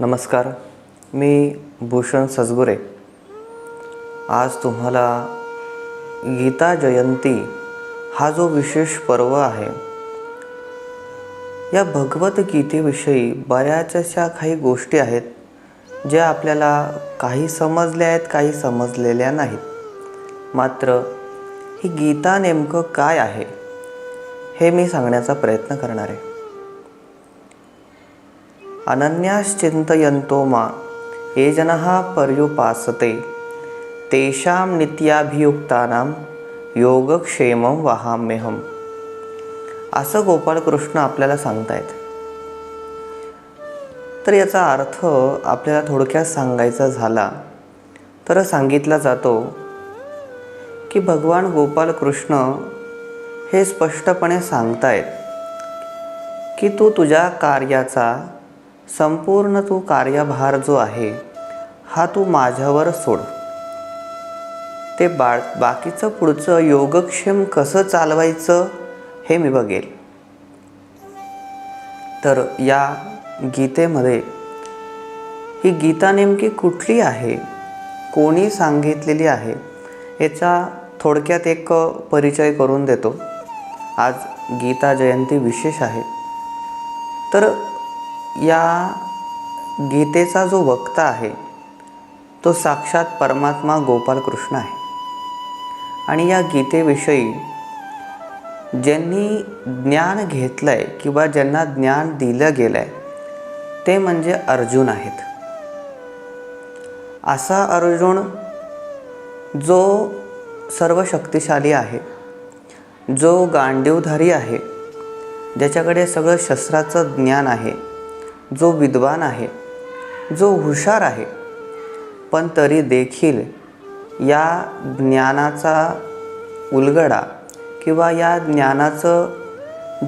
नमस्कार मी भूषण सजगुरे. आज तुम्हाला गीता जयंती हा जो विशेष पर्व आहे या भगवद्गीतेविषयी बऱ्याचशा काही गोष्टी आहेत ज्या आपल्याला काही समजल्या आहेत काही समजलेल्या नाहीत. मात्र ही गीता नेमकं काय आहे हे मी सांगण्याचा प्रयत्न करणार आहे. अनन्याश्चिन्तयन्तो मा। ये जनः पर्युपासते। तेषां नित्याभियुक्तानां योगक्षेमं वहाम्यहम। असं गोपाळकृष्ण आपल्याला सांगतायत। तर याचा अर्थ आपल्याला थोडक्यात सांगायचा झाला तर सांगितला जातो की भगवान गोपालकृष्ण हे स्पष्टपणे सांगतायत की तू तुझ्या कार्याचा संपूर्ण तू कार्यभार जो आहे हा तू माझ्यावर सोड. ते बाळ बाकीचं पुढचं योगक्षेम कसं चालवायचं हे मी बघेल. तर या गीतेमध्ये ही गीता नेमकी कुठली आहे? कोणी सांगितलेली आहे? याचा थोडक्यात एक परिचय करून देतो. आज गीता जयंती विशेष आहे. तर या गीतेचा जो वक्ता आहे तो साक्षात परमात्मा गोपालकृष्ण आहे. आणि या गीतेविषयी ज्यांनी ज्ञान घेतलं आहे किंवा ज्यांना ज्ञान दिलं गेलं आहे ते म्हणजे अर्जुन आहेत. असा अर्जुन जो सर्व शक्तिशाली आहे जो गांडीवधारी आहे ज्याच्याकडे सगळं शस्त्राचं ज्ञान आहे जो विद्वान आहे जो हुशार आहे पण तरी देखील या ज्ञानाचा उलगडा किंवा या ज्ञानाचं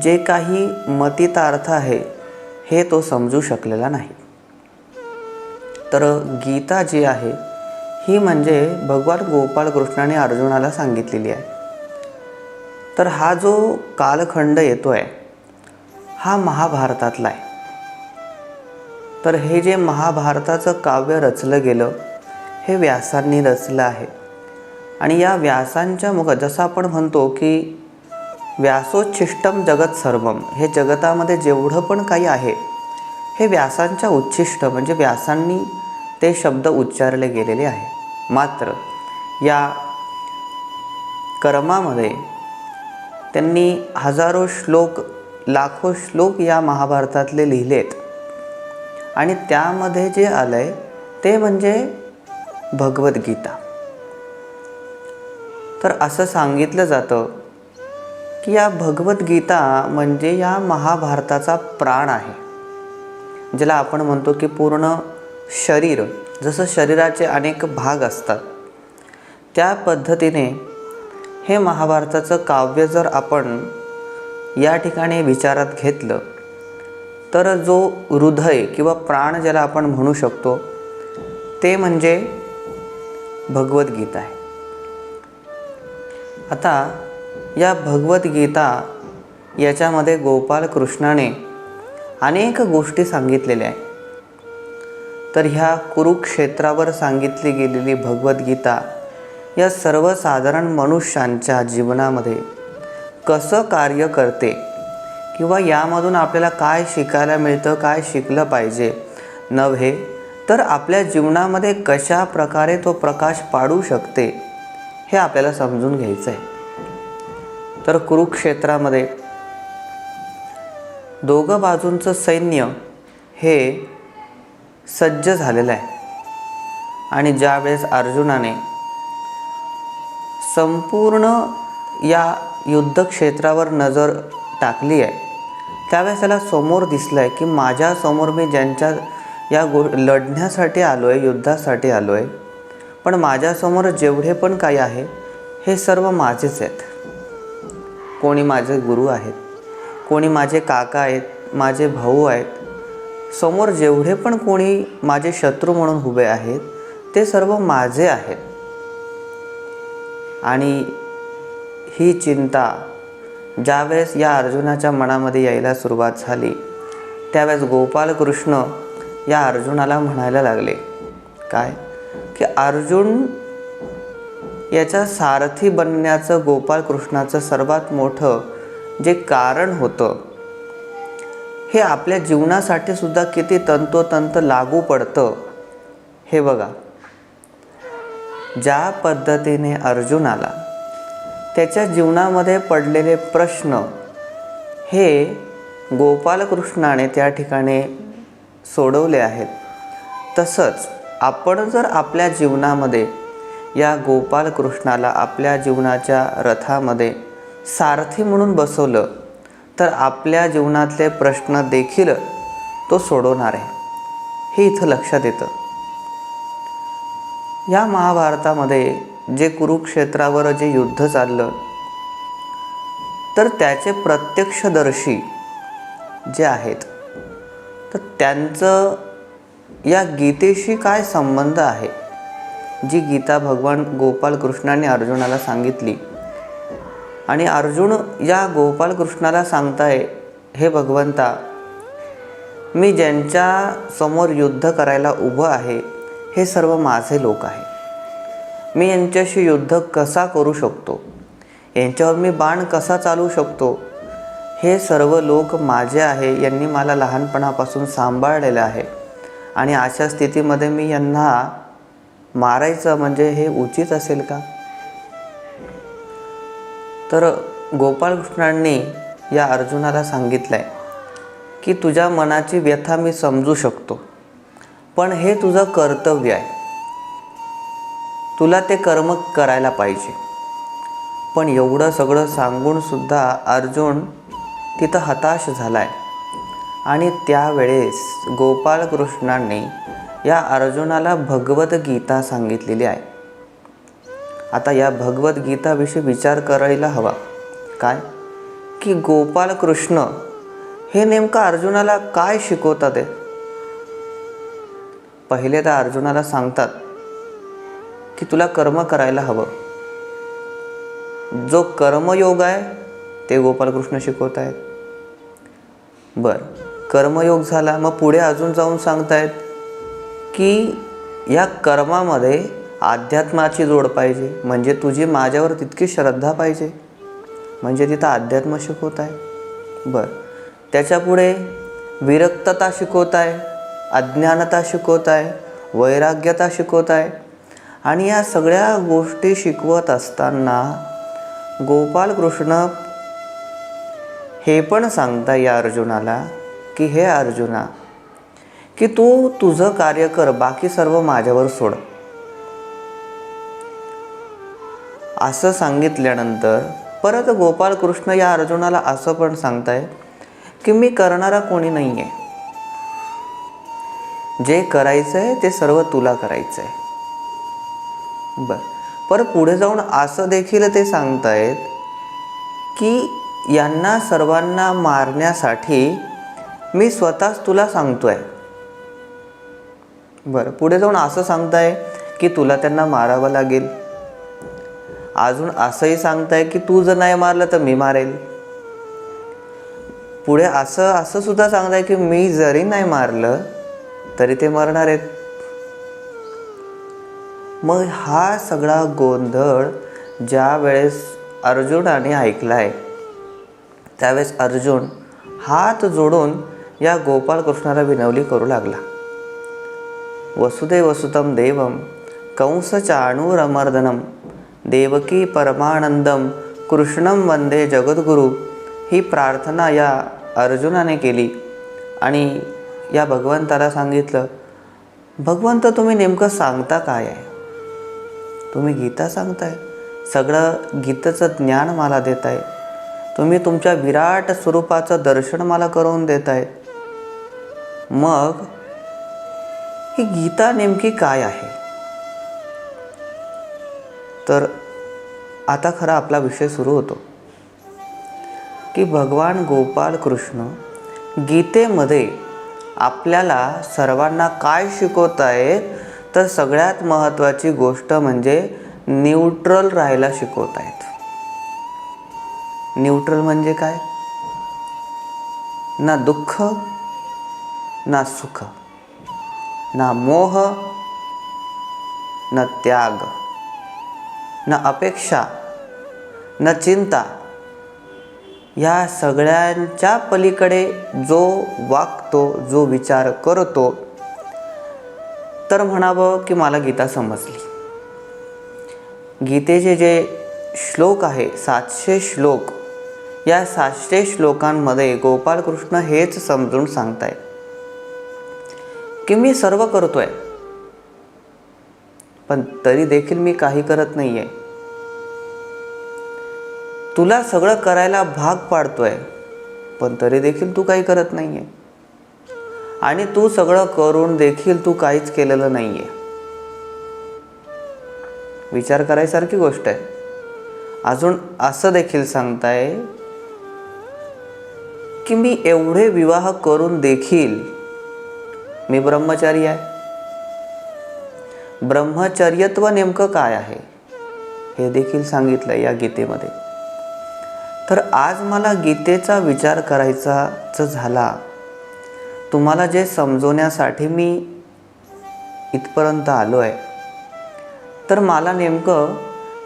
जे काही मतितार्थ आहे हे तो समजू शकलेला नाही. तर गीता जी आहे ही म्हणजे भगवान गोपाळकृष्णाने अर्जुनाला सांगितलेली आहे. तर हा जो कालखंड येतो आहे हा महाभारतातला आहे. तर हे जे महाभारताचं काव्य रचलं गेलं हे व्यासांनी रचलं आहे. आणि या व्यासांच्या मुख जसं आपण म्हणतो की व्यासोच्छिष्टम जगत सर्वम हे जगतामध्ये जेवढं पण काही आहे हे व्यासांच्या उच्छिष्ट म्हणजे व्यासांनी ते शब्द उच्चारले गेलेले आहे. मात्र या कर्मामध्ये त्यांनी हजारो श्लोक लाखो श्लोक या महाभारतातले लिहिलेत. आणि त्यामध्ये जे आलं आहे ते म्हणजे भगवद्गीता. तर असं सांगितलं जातं की या भगवद्गीता म्हणजे या महाभारताचा प्राण आहे. ज्याला आपण म्हणतो की पूर्ण शरीर जसं शरीराचे अनेक भाग असतात त्या पद्धतीने हे महाभारताचं काव्य जर आपण या ठिकाणी विचारात घेतलं तर जो हृदय किंवा प्राण ज्याला आपण म्हणू शकतो ते म्हणजे भगवद्गीता आहे. आता या भगवद्गीता याच्यामध्ये गोपाल कृष्णाने अनेक गोष्टी सांगितलेल्या आहे तर ह्या कुरुक्षेत्रावर सांगितली गेलेली भगवद्गीता या सर्वसाधारण मनुष्यांच्या जीवनामध्ये कसं कार्य करते किंवा यामधून आपल्याला काय शिकायला मिळतं काय शिकलं पाहिजे? नव्हे तर आपल्या जीवनामध्ये कशा प्रकारे तो प्रकाश पाडू शकते हे आपल्याला समजून घ्यायचं आहे तर कुरुक्षेत्रामध्ये दोघं बाजूंचं सैन्य हे सज्ज झालेलं आहे. आणि ज्यावेळेस अर्जुनाने संपूर्ण या युद्धक्षेत्रावर नजर टाकली आहे. त्यावेळेस त्याला समोर दिसलं आहे की माझ्यासमोर मी ज्यांच्या या गो लढण्यासाठी आलो आहे युद्धासाठी आलो आहे पण माझ्यासमोर जेवढे पण काही आहे हे सर्व माझेच आहेत. कोणी माझे गुरु आहेत कोणी माझे काका आहेत माझे भाऊ आहेत समोर जेवढे पण कोणी माझे शत्रू म्हणून उभे आहेत ते सर्व माझे आहेत. आणि ही चिंता ज्यावेळेस या अर्जुनाच्या मनामध्ये यायला सुरुवात झाली त्यावेळेस गोपालकृष्ण या अर्जुनाला म्हणायला लागले काय? की अर्जुन याच्या सारथी बनण्याचं गोपाळकृष्णाचं सर्वात मोठं जे कारण होतं हे आपल्या जीवनासाठी सुद्धा किती तंतोतंत लागू पडतं हे बघा. ज्या पद्धतीने अर्जुनाला त्याच्या जीवनामध्ये पडलेले प्रश्न हे गोपालकृष्णाने त्या ठिकाणी सोडवले आहेत. तसंच आपण जर आपल्या जीवनामध्ये या गोपालकृष्णाला आपल्या जीवनाच्या रथामध्ये सारथी म्हणून बसवलं तर आपल्या जीवनातले प्रश्न देखील तो सोडवणार आहे. हे इथं लक्षात येतं. या महाभारतामध्ये जे कुरुक्षेत्रावर जे युद्ध चाललं तर त्याचे प्रत्यक्षदर्शी जे आहेत तर त्यांचं या गीतेशी काय संबंध आहे? जी गीता भगवान गोपालकृष्णाने अर्जुनाला सांगितली. आणि अर्जुन या गोपालकृष्णाला सांगताय हे भगवंता मी ज्यांच्या समोर युद्ध करायला उभं आहे हे सर्व माझे लोक आहे मी यांच्याशी युद्ध कसा करू शकतो? यांच्यावर मी बाण कसा चालू शकतो? हे सर्व लोक माझे आहे यांनी मला लहानपणापासून सांभाळलेलं आहे. आणि अशा स्थितीमध्ये मी यांना मारायचं म्हणजे हे उचित असेल का? तर गोपाळकृष्णांनी या अर्जुनाला सांगितलं आहे की तुझ्या मनाची व्यथा मी समजू शकतो पण हे तुझं कर्तव्य आहे. तुला ते कर्म करायला पाहिजे. पण एवढं सगळं सांगूनसुद्धा अर्जुन तिथं हताश झाला आहे आणि त्यावेळेस गोपाळकृष्णांनी या अर्जुनाला भगवद्गीता सांगितलेली आहे. आता या भगवद्गीताविषयी विचार करायला हवा. काय? की गोपालकृष्ण हे नेमकं अर्जुनाला काय शिकवतात आहे पहिले तर अर्जुनाला सांगतात की तुला कर्म करायला हवं. जो कर्मयोग आहे ते गोपालकृष्ण शिकवत आहेत. बरं कर्मयोग झाला मग पुढे अजून जाऊन सांगतायत की या कर्मामध्ये अध्यात्माची जोड पाहिजे. म्हणजे तुझी माझ्यावर तितकी श्रद्धा पाहिजे. म्हणजे तिथं अध्यात्म शिकवत आहे. बरं त्याच्यापुढे विरक्तता शिकवत आहे अज्ञानता शिकवत आहे वैराग्यता शिकवत आहे आणि या सगळ्या गोष्टी शिकवत असताना गोपालकृष्ण हे पण सांगता या अर्जुनाला की हे अर्जुना की तू तुझं कार्य कर बाकी सर्व माझ्यावर सोड. असं सांगितल्यानंतर परत गोपालकृष्ण या अर्जुनाला असं पण सांगताय की मी करणारा कोणी नाही आहे जे करायचं आहे ते सर्व तुला करायचं आहे बर. पर पुढे जाऊन असं देखील ते सांगतायत की यांना सर्वांना मारण्यासाठी मी स्वतःच तुला सांगतो आहे बरं पुढे जाऊन असं सांगताय की तुला त्यांना मारावं लागेल. अजून असंही सांगताय की तू जर नाही मारलं तर मी मारेल. पुढे असं असं सुद्धा सांगताय की मी जरी नाही मारलं तरी ते मरणार आहेत. मग हा सगळा गोंधळ ज्या वेळेस अर्जुनाने आहे त्यावेळेस अर्जुन हात जोडून या गोपाळकृष्णाला विनवली करू लागला. वसुदेव वसुतम देवम कंस चाणूरमर्दनम देवकी परमानंदम कृष्णम वंदे जगद्गुरु ही प्रार्थना या अर्जुनाने केली. आणि या भगवंताला सांगितलं भगवंत तुम्ही नेमकं सांगता काय आहे? तुम्ही गीता सांगताय. सगळं गीतेचं ज्ञान मला देत आहे तुम्ही तुमच्या विराट स्वरूपाचं दर्शन मला करून देत आहे मग ही गीता नेमकी काय आहे? तर आता खरा आपला विषय सुरू होतो. की भगवान गोपाल कृष्ण गीतेमध्ये आपल्याला सर्वांना काय शिकवत आहेत तर सगळ्यात महत्त्वाची गोष्ट म्हणजे न्यूट्रल राहायला शिकवत आहेत. न्यूट्रल म्हणजे काय? ना दुःख ना सुख ना मोह ना त्याग ना अपेक्षा न चिंता. या सगळ्यांच्या पलीकडे जो वागतो जो विचार करतो तर म्हणावं की मला गीता समजली. गीतेचे जे श्लोक आहे सातशे श्लोक या सातशे श्लोकांमध्ये गोपालकृष्ण हेच समजून सांगताय की मी सर्व करतोय पण तरी देखील मी काही करत नाही आहे तुला सगळं करायला भाग पाडतोय पण तरी देखील तू काही करत नाही आहे आणि तू सगळं करून देखील तू काहीच केलेलं नाही आहे विचार करायसारखी गोष्ट आहे. अजून असं देखील सांगताय की मी एवढे विवाह करून देखील मी ब्रह्मचारी आहे. ब्रह्मचर्यत्व नेमकं काय आहे हे देखील सांगितलं या गीतेमध्ये. तर आज मला गीतेचा विचार करायचा झाला. तुम्हाला जे समजवण्यासाठी मी इथपर्यंत आलो आहे तर मला नेमकं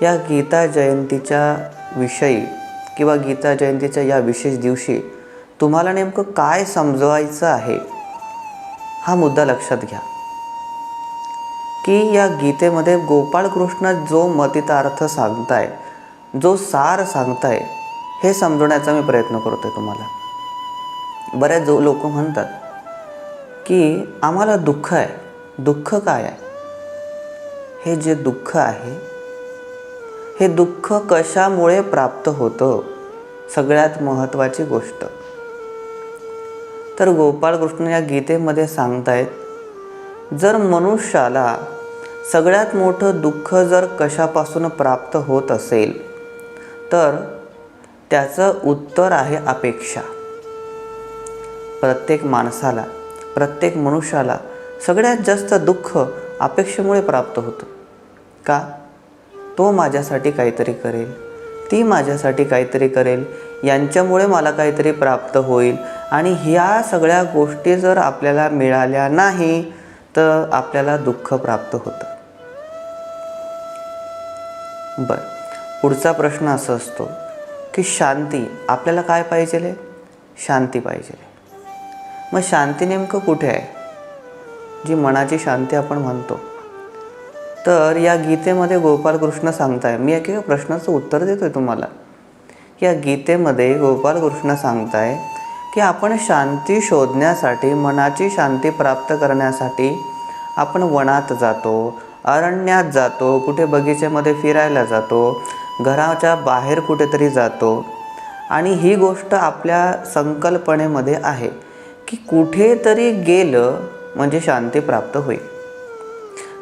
या गीता जयंतीच्या विषयी किंवा गीता जयंतीच्या या विशेष दिवशी तुम्हाला नेमकं काय समजवायचं आहे हा मुद्दा लक्षात घ्या. की या गीतेमध्ये गोपाळकृष्ण जो मतितार्थ सांगताय जो सार सांगताय हे समजवण्याचा मी प्रयत्न करतोय तुम्हाला. बऱ्याच जो लोक म्हणतात की आम्हाला दुःख आहे. दुःख काय आहे? हे जे दुःख आहे हे दुःख कशामुळे प्राप्त होतं? सगळ्यात महत्त्वाची गोष्ट. तर गोपाळकृष्ण या गीतेमध्ये सांगतायत जर मनुष्याला सगळ्यात मोठं दुःख जर कशापासून प्राप्त होत असेल तर त्याचं उत्तर आहे अपेक्षा. प्रत्येक माणसाला प्रत्येक मनुष्याला सगळ्यात जास्त दुःख अपेक्षेमुळे प्राप्त होतं. का? तो माझ्यासाठी काहीतरी करेल. ती माझ्यासाठी काहीतरी करेल. यांच्यामुळे मला काहीतरी प्राप्त होईल. आणि ह्या सगळ्या गोष्टी जर आपल्याला मिळाल्या नाही तर आपल्याला दुःख प्राप्त होतं. बरं. पुढचा प्रश्न असा असतो की शांती आपल्याला काय पाहिजे शांती पाहिजे मग शांती नेमकं कुठे आहे? जी मनाची शांती आपण म्हणतो. तर या गीतेमध्ये गोपालकृष्ण सांगताय. मी एक प्रश्नाचं उत्तर देतोय तुम्हाला. या गीतेमध्ये गोपालकृष्ण सांगताय की आपण शांती शोधण्यासाठी मनाची शांती प्राप्त करण्यासाठी आपण वनात जातो अरण्यात जातो कुठे बगीचेमध्ये फिरायला जातो घराच्या बाहेर कुठेतरी जातो. आणि ही गोष्ट आपल्या संकल्पनेमध्ये आहे. की कुठेतरी गेलं म्हणजे शांती प्राप्त होईल.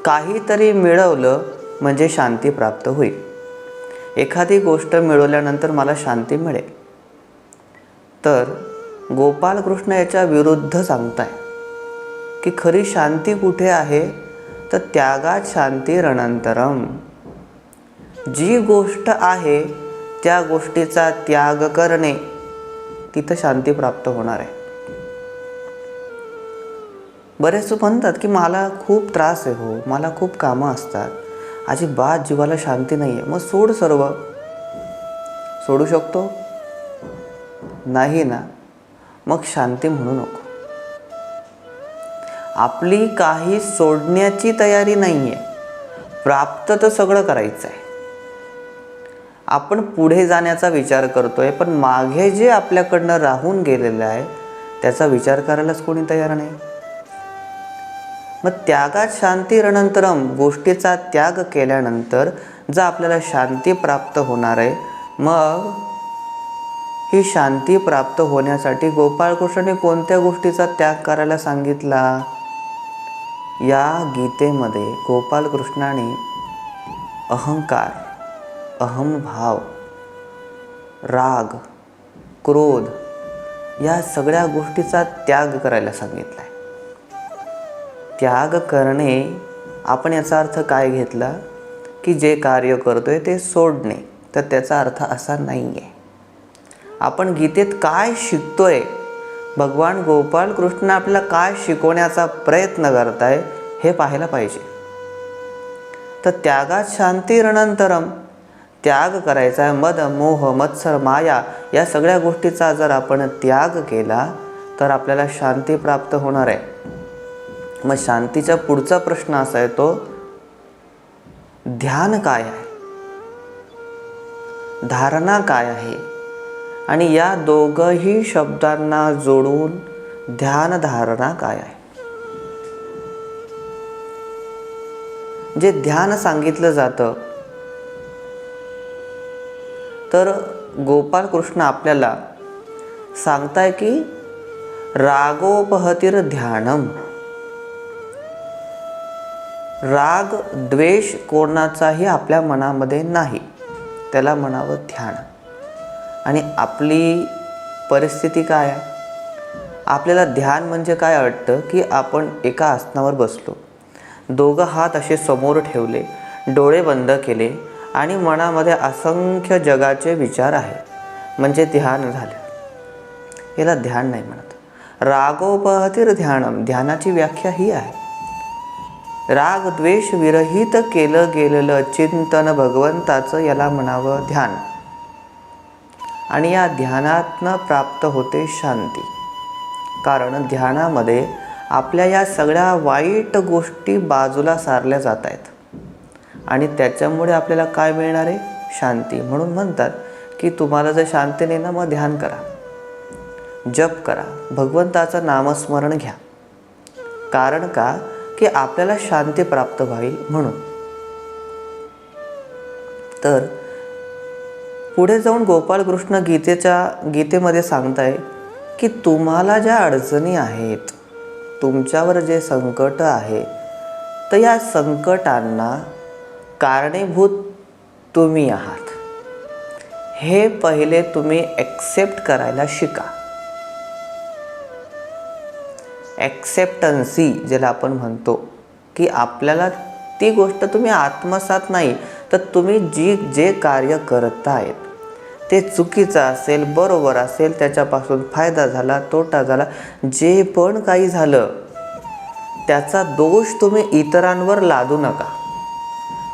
काहीतरी मिळवलं म्हणजे शांती प्राप्त होईल. एखादी गोष्ट मिळवल्यानंतर मला शांती मिळेल. तर गोपालकृष्ण याच्या विरुद्ध सांगताय की खरी शांती कुठे आहे? तर त्यागात शांती रणंतरम. जी गोष्ट आहे त्या गोष्टीचा त्याग करणे तिथं शांती प्राप्त होणार आहे. बरेच म्हणतात की मला खूप त्रास आहे हो मला खूप कामं असतात. अजिबात जीवाला शांती नाही आहे मग सोड सर्व. सोडू शकतो? नाही ना. मग शांती म्हणू नको. आपली काही सोडण्याची तयारी नाही आहे प्राप्त तर सगळं करायचं आहे आपण पुढे जाण्याचा विचार करतो आहे पण मागे जे आपल्याकडनं राहून गेलेलं आहे त्याचा विचार करायलाच कोणी तयार नाही. मग त्यागात शांती रणंतरम गोष्टीचा त्याग केल्यानंतर जर आपल्याला शांती प्राप्त होणार आहे. मग ही शांती प्राप्त होण्यासाठी गोपाळकृष्णाने कोणत्या गोष्टीचा त्याग करायला सांगितला? या गीतेमध्ये गोपालकृष्णाने अहंकार अहमभाव राग क्रोध या सगळ्या गोष्टीचा त्याग करायला सांगितला आहे त्याग करणे आपण याचा अर्थ काय घेतला? की जे कार्य करतो आहे ते सोडणे. तर त्याचा अर्थ असा नाही आहे आपण गीतेत काय शिकतो आहे भगवान गोपाळ कृष्ण आपल्याला काय शिकवण्याचा प्रयत्न करत आहे हे पाहायला पाहिजे. तर त्यागात शांतीरणंतरम त्याग करायचा आहे मद मोह मत्सर माया या सगळ्या गोष्टीचा जर आपण त्याग केला तर आपल्याला शांती प्राप्त होणार आहे. मग शांतीचा पुढचा प्रश्न असा आहे तो ध्यान काय आहे? धारणा काय आहे? आणि या दोघही शब्दांना जोडून ध्यान धारणा काय आहे? जे ध्यान सांगितलं जातं तर गोपाल कृष्ण आपल्याला सांगताय की रागोपहतीर ध्यानम. राग द्वेष कोणाचाही आपल्या मनामध्ये नाही. त्याला म्हणावं ध्यान. आणि आपली परिस्थिती काय आहे? आपल्याला ध्यान म्हणजे काय वाटतं? की आपण एका आसनावर बसलो. दोघं हात असे समोर ठेवले डोळे बंद केले आणि मनामध्ये असंख्य जगाचे विचार आहे म्हणजे ध्यान झालं. याला ध्यान नाही म्हणत. रागोपहतीर ध्यानम. ध्यानाची व्याख्या ही आहे. राग द्वेष विरहित केलं गेलेलं चिंतन भगवंताचं याला म्हणावं ध्यान. आणि या ध्यानातनं प्राप्त होते शांती. कारण ध्यानामध्ये आपल्या या सगळ्या वाईट गोष्टी बाजूला सारल्या जात आहेत आणि त्याच्यामुळे आपल्याला काय मिळणार आहे? शांती. म्हणून म्हणतात की तुम्हाला जर शांती नाही ना मग ध्यान करा. जप करा. भगवंताचं नामस्मरण घ्या. कारण का? की आपल्याला शांती प्राप्त व्हावी म्हणून. तर पुढे जाऊन गोपालकृष्ण गीतेच्या गीतेमध्ये सांगताय की तुम्हाला ज्या अडचणी आहेत तुमच्यावर जे संकट आहे तर या संकटांना कारणीभूत तुम्ही आहात. हे पहिले तुम्ही ॲक्सेप्ट करायला शिका. ॲक्सेप्टन्सी ज्याला आपण म्हणतो की आपल्याला ती गोष्ट तुम्ही आत्मसात नाही तर तुम्ही जी जे कार्य करत आहेत ते चुकीचं असेल बरोबर असेल त्याच्यापासून फायदा झाला तोटा झाला जे पण काही झालं त्याचा दोष तुम्ही इतरांवर लादू नका.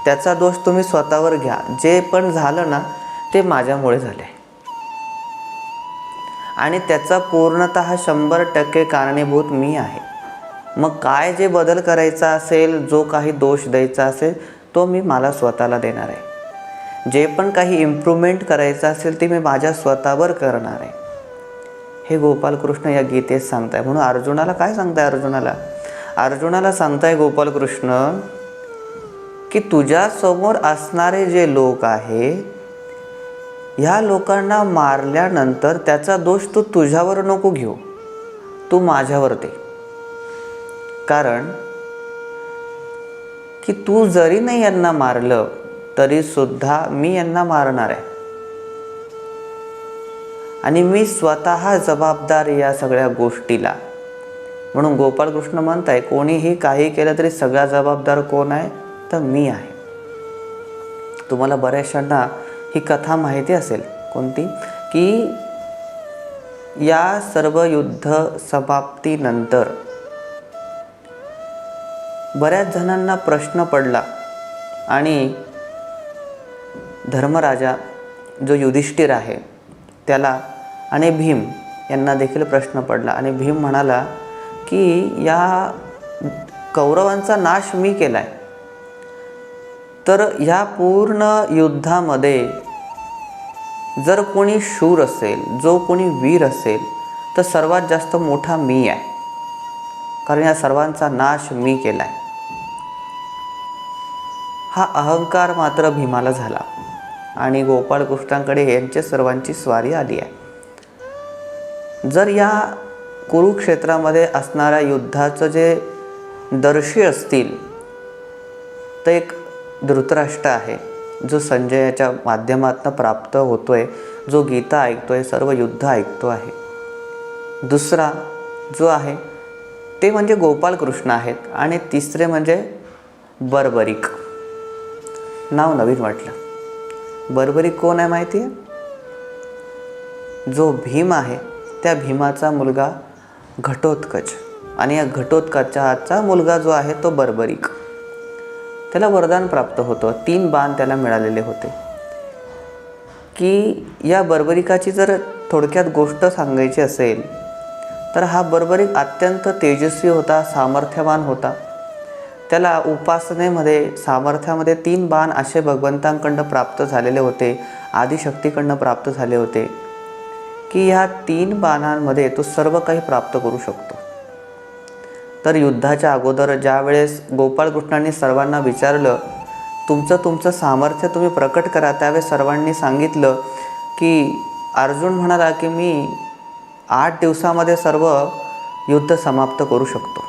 त्याचा दोष तुम्ही स्वतःवर घ्या. जे पण झालं ना ते माझ्यामुळे झाले आणि त्याचा पूर्णत शंभर टक्के कारणीभूत मी आहे. मग काय जे बदल करायचा असेल जो काही दोष द्यायचा असेल तो मी मला स्वतःला देणार आहे. जे पण काही इम्प्रूव्हमेंट करायचं असेल ते मी माझ्या स्वतःवर करणार आहे. हे गोपालकृष्ण या गीतेत सांगताय. म्हणून अर्जुनाला काय सांगताय अर्जुनाला? अर्जुनाला सांगताय गोपालकृष्ण की तुझ्यासमोर असणारे जे लोक आहे ह्या लोकांना मारल्यानंतर त्याचा दोष तू तुझ्यावर नको घेऊ. तू माझ्यावर दे. कारण की तू जरी नाही यांना मारलं तरी सुद्धा मी यांना मारणार आहे. आणि मी स्वतः जबाबदार या सगळ्या गोष्टीला. म्हणून गोपालकृष्ण म्हणताय कोणीही काही केलं तरी सगळा जबाबदार कोण आहे? तर मी आहे. तुम्हाला बऱ्याचशांना ही कथा माहिती असेल कोणती? की या सर्व युद्ध समाप्तीनंतर बऱ्याच जणांना प्रश्न पडला आणि धर्मराजा जो युधिष्ठिर आहे त्याला आणि भीम यांना देखील प्रश्न पडला. आणि भीम म्हणाला की या कौरवांचा नाश मी केला आहे तर ह्या पूर्ण युद्धामध्ये जर कोणी शूर असेल जो कोणी वीर असेल तर सर्वात जास्त मोठा मी आहे. कारण या सर्वांचा नाश मी केला आहे हा अहंकार मात्र भीमाला झाला. आणि गोपाळकृष्णांकडे यांच्या सर्वांची स्वारी आली आहे. जर या कुरुक्षेत्रामध्ये असणाऱ्या युद्धाचं जे दर्शी असतील तर एक धृतराष्ट्र आहे जो संजयाच्या माध्यमातून प्राप्त होतो आहे जो गीता ऐकतो आहे सर्व युद्ध ऐकतो आहे. दुसरा जो आहे ते म्हणजे गोपालकृष्ण आहेत आणि तिसरे म्हणजे बर्बरिक. नाव नवीन वाटलं. बर्बरिक कोण आहे माहिती आहे जो भीम आहे त्या भीमाचा मुलगा घटोत्कच. आणि या घटोत्कचाचा मुलगा जो आहे तो बर्बरिक. त्याला वरदान प्राप्त होतं. तीन बाण त्याला मिळालेले होते. की या बर्बरिकाची जर थोडक्यात गोष्ट सांगायची असेल तर हा बर्बरिक अत्यंत तेजस्वी होता सामर्थ्यवान होता. त्याला उपासनेमध्ये सामर्थ्यामध्ये तीन बाण असे भगवंतांकडनं प्राप्त झालेले होते आदिशक्तीकडनं प्राप्त झाले होते की ह्या तीन बाणांमध्ये तो सर्व काही प्राप्त करू शकतो. तर युद्धाच्या अगोदर ज्या वेळेस गोपाळकृष्णांनी सर्वांना विचारलं तुमचं तुमचं सामर्थ्य तुम्ही प्रकट करा त्यावेळेस सर्वांनी सांगितलं की अर्जुन म्हणाला की मी आठ दिवसामध्ये सर्व युद्ध समाप्त करू शकतो.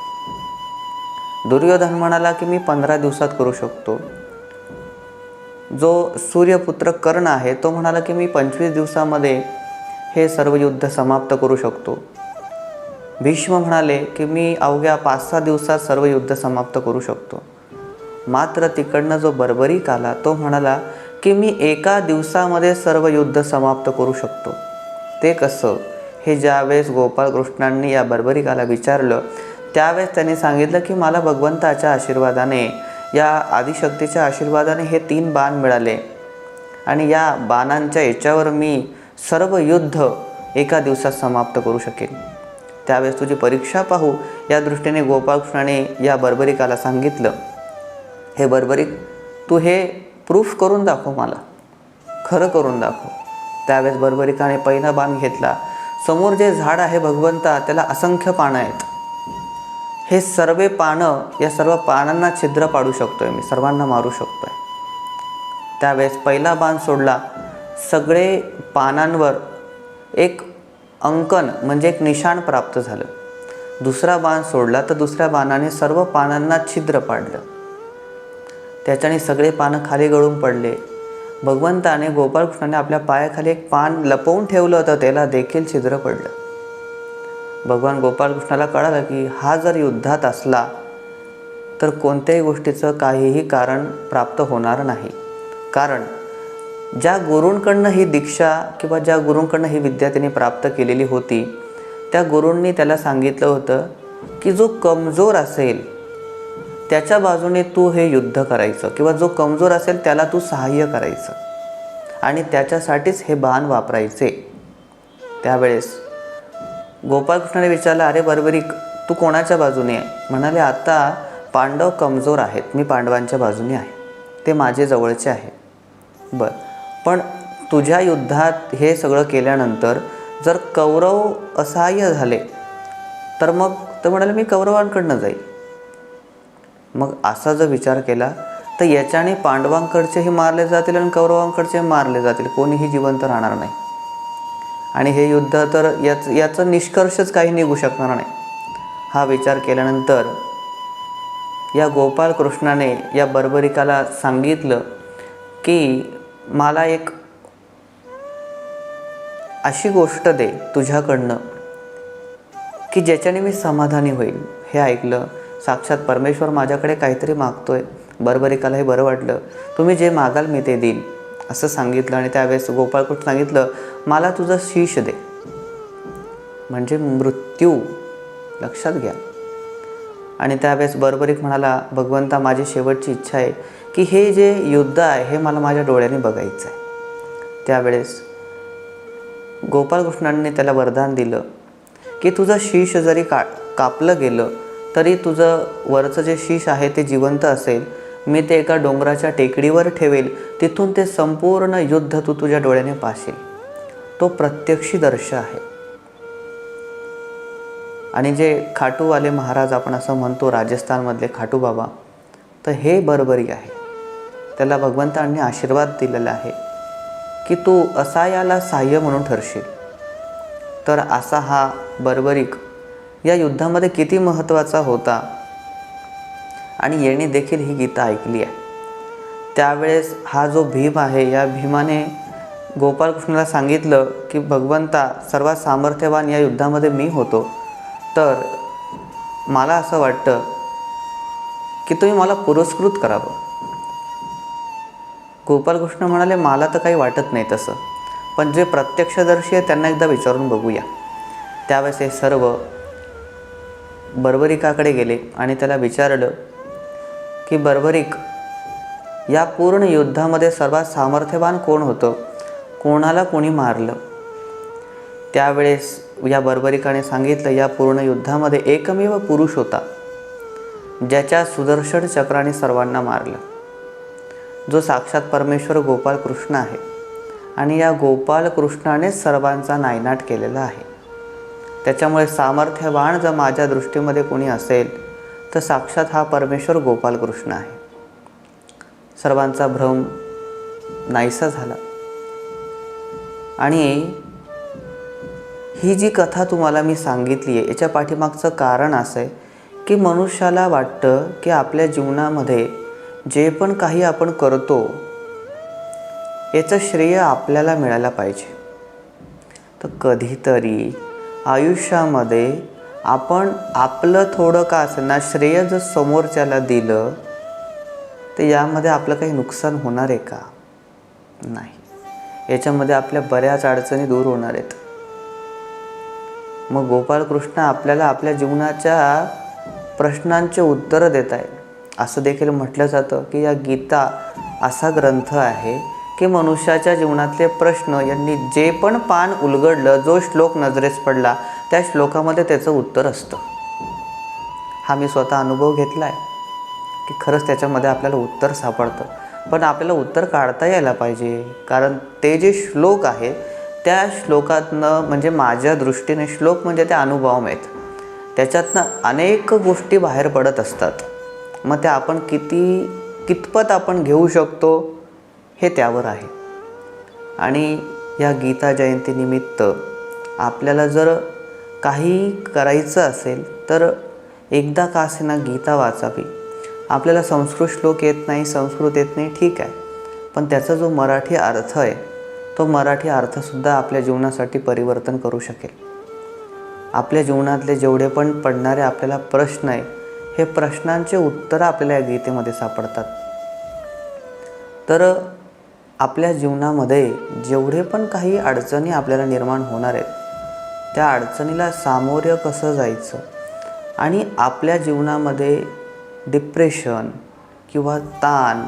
दुर्योधन म्हणाला की मी पंधरा दिवसात करू शकतो. जो सूर्यपुत्र कर्ण आहे तो म्हणाला की मी पंचवीस दिवसामध्ये हे सर्व युद्ध समाप्त करू शकतो. भीष्म म्हणाले की मी अवघ्या पाच सहा दिवसात सर्व युद्ध समाप्त करू शकतो. मात्र तिकडनं जो बर्बरीक आला तो म्हणाला की मी एका दिवसामध्ये सर्व युद्ध समाप्त करू शकतो. ते कसं? हे ज्यावेळेस गोपाळकृष्णांनी या बर्बरिकाला विचारलं त्यावेळेस त्यांनी सांगितलं की मला भगवंताच्या आशीर्वादाने या आदिशक्तीच्या आशीर्वादाने हे तीन बाण मिळाले. आणि या बाणांच्या याच्यावर मी सर्व युद्ध एका दिवसात समाप्त करू शकेन. त्यावेळेस तुझी परीक्षा पाहू. या दृष्टीने गोपाळकृष्णाने या बर्बरिकाला सांगितलं. हे बर्बरिक तू हे प्रूफ करून दाखव मला. खरं करून दाखव. त्यावेळेस बर्बरिकाने पहिला बाण घेतला. समोर जे झाड आहे भगवंता त्याला असंख्य पानं आहेत. हे सर्व पानं या सर्व पानांना छिद्र पाडू शकतोय मी. सर्वांना मारू शकतोय. त्यावेळेस पहिला बाण सोडला. सगळे पानांवर एक अंकन म्हणजे एक निशाण प्राप्त झालं. दुसरा बाण सोडला तर दुसऱ्या बाणाने सर्व पानांना छिद्र पाडलं. त्याच्याने सगळे पानं खाली गळून पडले. भगवंताने गोपाळकृष्णाने आपल्या पायाखाली एक पान लपवून ठेवलं होतं त्याला देखील छिद्र पडलं. भगवान गोपाळकृष्णाला कळालं की हा जर युद्धात असला तर कोणत्याही गोष्टीचं काहीही कारण प्राप्त होणार नाही. कारण ज्या गुरूंकडनं ही दीक्षा किंवा ज्या गुरूंकडनं ही विद्या त्याने प्राप्त केलेली होती त्या गुरूंनी त्याला सांगितलं होतं की जो कमजोर असेल त्याच्या बाजूने तू हे युद्ध करायचं किंवा जो कमजोर असेल त्याला तू सहाय्य करायचं आणि त्याच्यासाठीच हे बाण वापरायचे. त्यावेळेस गोपाळकृष्णाने विचारलं अरे बरोबरीक तू कोणाच्या बाजूने आहे? म्हणाले आता पांडव कमजोर आहेत मी पांडवांच्या बाजूने आहे ते माझे जवळचे आहे बरं. पण तुझ्या युद्धात हे सगळं केल्यानंतर जर कौरव असहाय्य झाले तर मग तर म्हणाले मी कौरवांकडनं जाईल. मग असा जर विचार केला तर याच्याने पांडवांकडचेही मारले जातील आणि कौरवांकडचे मारले जातील. कोणीही जिवंत राहणार नाही. आणि हे युद्ध तर याच याचं निष्कर्षच काही निघू शकणार नाही. हा विचार केल्यानंतर या गोपाळ कृष्णाने या बर्बरिकाला सांगितलं की मला एक अशी गोष्ट दे तुझ्याकडनं की ज्याच्याने मी समाधानी होईल. हे ऐकलं साक्षात परमेश्वर माझ्याकडे काहीतरी मागतोय. बरबरिकाला हे बरं वाटलं. तुम्ही जे मागाल मी ते देईल असं सांगितलं आणि त्यावेळेस गोपाळकृष्ण सांगितलं मला तुझं शीश दे. म्हणजे मृत्यू लक्षात घ्या. आणि त्यावेळेस बरोबरीक म्हणाला भगवंता माझी शेवटची इच्छा आहे. की हे जे युद्ध आहे हे मला माझ्या डोळ्याने बघायचं आहे. त्यावेळेस गोपाळकृष्णांनी त्याला वरदान दिलं की तुझं शीश जरी का कापलं गेलं तरी तुझं वरचं जे शीश आहे ते जिवंत असेल. मी ते एका डोंगराच्या टेकडीवर ठेवेल तिथून ते संपूर्ण युद्ध तू तुझ्या डोळ्याने पाशील तो प्रत्यक्षीदर्श आहे. आणि जे खाटूवाले महाराज आपण असं म्हणतो राजस्थानमधले खाटू बाबा तर हे बरोबरी आहे. त्याला भगवंतांनी आशीर्वाद दिलेला आहे की तू असायाला सहाय्य म्हणून ठरशील. तर असा हा बर्बरिक या युद्धामध्ये किती महत्त्वाचा होता? आणि येणे देखील ही गीता ऐकली आहे. त्यावेळेस हा जो भीम आहे या भीमाने गोपाळकृष्णाला सांगितलं की भगवंता सर्वात सामर्थ्यवान या युद्धामध्ये मी होतो. तर मला असं वाटतं की तुम्ही मला पुरस्कृत करावं. गोपालकृष्ण म्हणाले मला तर काही वाटत नाही तसं. पण जे प्रत्यक्षदर्शी आहे त्यांना एकदा विचारून बघूया. त्यावेळेस हे सर्व बर्बरिकाकडे गेले आणि त्याला विचारलं की बर्बरिक या पूर्ण युद्धामध्ये सर्वात सामर्थ्यवान कोण होतं? कोणाला कोणी मारलं? त्यावेळेस या बर्बरिकाने सांगितलं या पूर्ण युद्धामध्ये एकमेव पुरुष होता ज्याच्या सुदर्शन चक्राने सर्वांना मारलं. जो साक्षात परमेश्वर गोपाल कृष्ण आहे आणि या गोपाल कृष्णानेच सर्वांचा नायनाट केलेला आहे. त्याच्यामुळे सामर्थ्यवान जर माझ्या दृष्टीमध्ये कोणी असेल तर साक्षात हा परमेश्वर गोपाल कृष्ण आहे. सर्वांचा भ्रम नाहीसा झाला. आणि ही जी कथा तुम्हाला मी सांगितली आहे याच्या पाठीमागचं कारण असं आहे की मनुष्याला वाटतं की आपल्या जीवनामध्ये जे पण काही आपण करतो याचं श्रेय आपल्याला मिळायला पाहिजे. तर कधीतरी आयुष्यामध्ये आपण आपलं थोडं का ना श्रेय जर समोरच्याला दिलं तर यामध्ये आपलं काही नुकसान होणार आहे का? नाही. याच्यामध्ये आपल्या बऱ्याच अडचणी दूर होणार आहेत. मग गोपाळकृष्ण आपल्याला आपल्या जीवनाच्या प्रश्नांचे उत्तरं देत आहे असं देखील म्हटलं जातं की या गीता असा ग्रंथ आहे की मनुष्याच्या जीवनातले प्रश्न यांनी जे पण पान उलगडलं जो श्लोक नजरेस पडला त्या श्लोकामध्ये त्याचं उत्तर असतं. हा मी स्वतः अनुभव घेतला आहे की खरंच त्याच्यामध्ये आपल्याला उत्तर सापडतं. पण आपल्याला उत्तर काढता यायला पाहिजे कारण ते जे श्लोक आहे त्या श्लोकातनं म्हणजे माझ्या दृष्टीने श्लोक म्हणजे ते अनुभव आहेत त्याच्यातनं अनेक गोष्टी बाहेर पडत असतात. मग त्या आपण किती कितपत आपण घेऊ शकतो हे त्यावर आहे. आणि या गीता जयंतीनिमित्त आपल्याला जर काही करायचं असेल तर एकदा का असेना गीता वाचावी? आपल्याला संस्कृत श्लोक येत नाही संस्कृत येत नाही ठीक आहे. पण त्याचा जो मराठी अर्थ आहे तो मराठी अर्थसुद्धा आपल्या जीवनासाठी परिवर्तन करू शकेल. आपल्या जीवनातले जेवढे पण पडणारे आपल्याला प्रश्न आहे हे प्रश्नांचे उत्तरं आपल्याला या गीतेमध्ये सापडतात. तर आपल्या जीवनामध्ये जेवढे पण काही अडचणी आपल्याला निर्माण होणार आहेत त्या अडचणीला सामोरं कसं जायचं? आणि आपल्या जीवनामध्ये डिप्रेशन किंवा ताण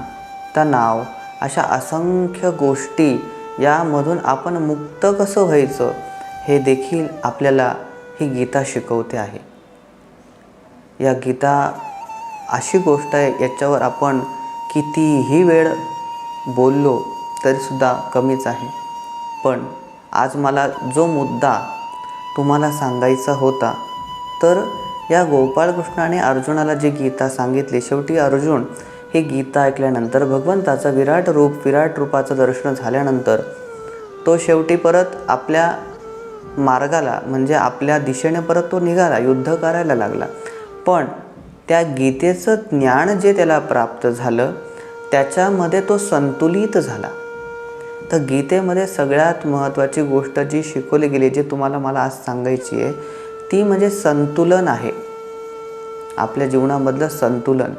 तणाव अशा असंख्य गोष्टी यामधून आपण मुक्त कसं व्हायचं हे देखील आपल्याला ही गीता शिकवते आहे. या गीता अशी गोष्ट आहे याच्यावर आपण कितीही वेळ बोललो तरीसुद्धा कमीच आहे. पण आज मला जो मुद्दा तुम्हाला सांगायचा होता तर या गोपाळकृष्णाने अर्जुनाला जी गीता सांगितली शेवटी अर्जुन ही गीता ऐकल्यानंतर भगवंताचं विराट रूप विराट रूपाचं दर्शन झाल्यानंतर तो शेवटी परत आपल्या मार्गाला म्हणजे आपल्या दिशेने परत तो निघाला युद्ध करायला लागला. पण त्या गीतेचं ज्ञान जे त्याला प्राप्त झालं त्याच्यामध्ये तो संतुलित झाला. तर गीतेमध्ये सगळ्यात महत्त्वाची गोष्ट जी शिकवली गेली जी तुम्हाला मला आज सांगायची आहे ती म्हणजे संतुलन आहे. आपल्या जीवनामधलं संतुलन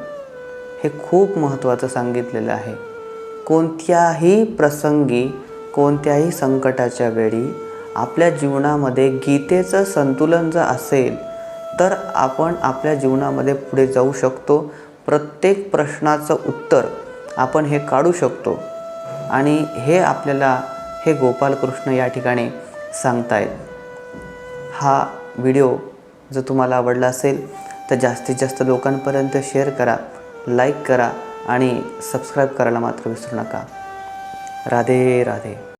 हे खूप महत्त्वाचं सांगितलेलं आहे. कोणत्याही प्रसंगी कोणत्याही संकटाच्या वेळी आपल्या जीवनामध्ये गीतेचं संतुलन जर असेल तर आपण आपल्या जीवनामध्ये पुढे जाऊ शकतो. प्रत्येक प्रश्नाचं उत्तर आपण हे काढू शकतो. आणि हे आपल्याला हे गोपालकृष्ण या ठिकाणी सांगतायत. हा व्हिडिओ जर तुम्हाला आवडला असेल तर जास्तीत जास्त लोकांपर्यंत शेअर करा लाईक करा आणि सबस्क्राईब करायला मात्र विसरू नका. राधे राधे.